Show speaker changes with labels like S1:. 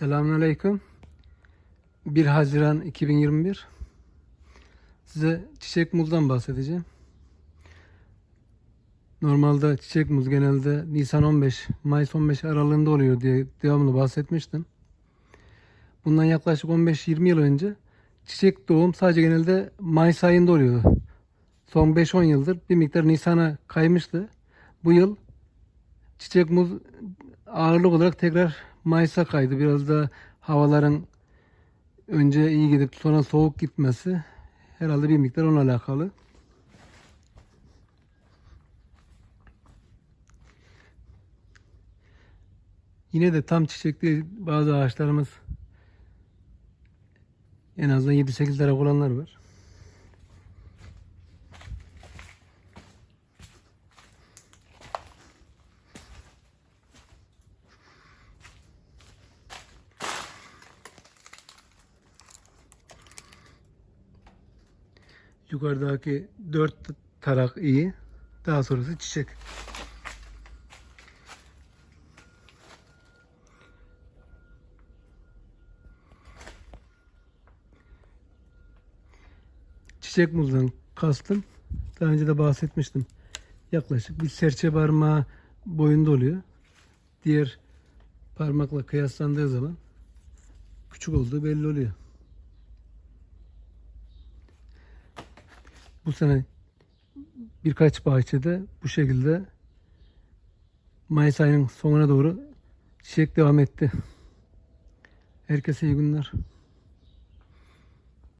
S1: Selamünaleyküm. 1 Haziran 2021. Size çiçek muzdan bahsedeceğim. Normalde çiçek muz genelde Nisan 15, Mayıs 15 aralığında oluyor diye devamlı bahsetmiştim. Bundan yaklaşık 15-20 yıl önce çiçek doğum sadece genelde Mayıs ayında oluyordu. Son 5-10 yıldır bir miktar Nisan'a kaymıştı. Bu yıl çiçek muz ağırlık olarak tekrar Mayıs'a kaydı. Biraz da havaların önce iyi gidip sonra soğuk gitmesi herhalde bir miktar onunla alakalı. Yine de tam çiçek değil bazı ağaçlarımız en azından 7-8 tane olanlar var. Yukarıdaki dört tarak iyi. Daha sonrası çiçek. Çiçek muzdan kastım. Daha önce de bahsetmiştim. Yaklaşık bir serçe parmağı boyunda oluyor. Diğer parmakla kıyaslandığı zaman küçük olduğu belli oluyor. Bu sene birkaç bahçede bu şekilde Mayıs ayının sonuna doğru çiçek devam etti. Herkese iyi günler.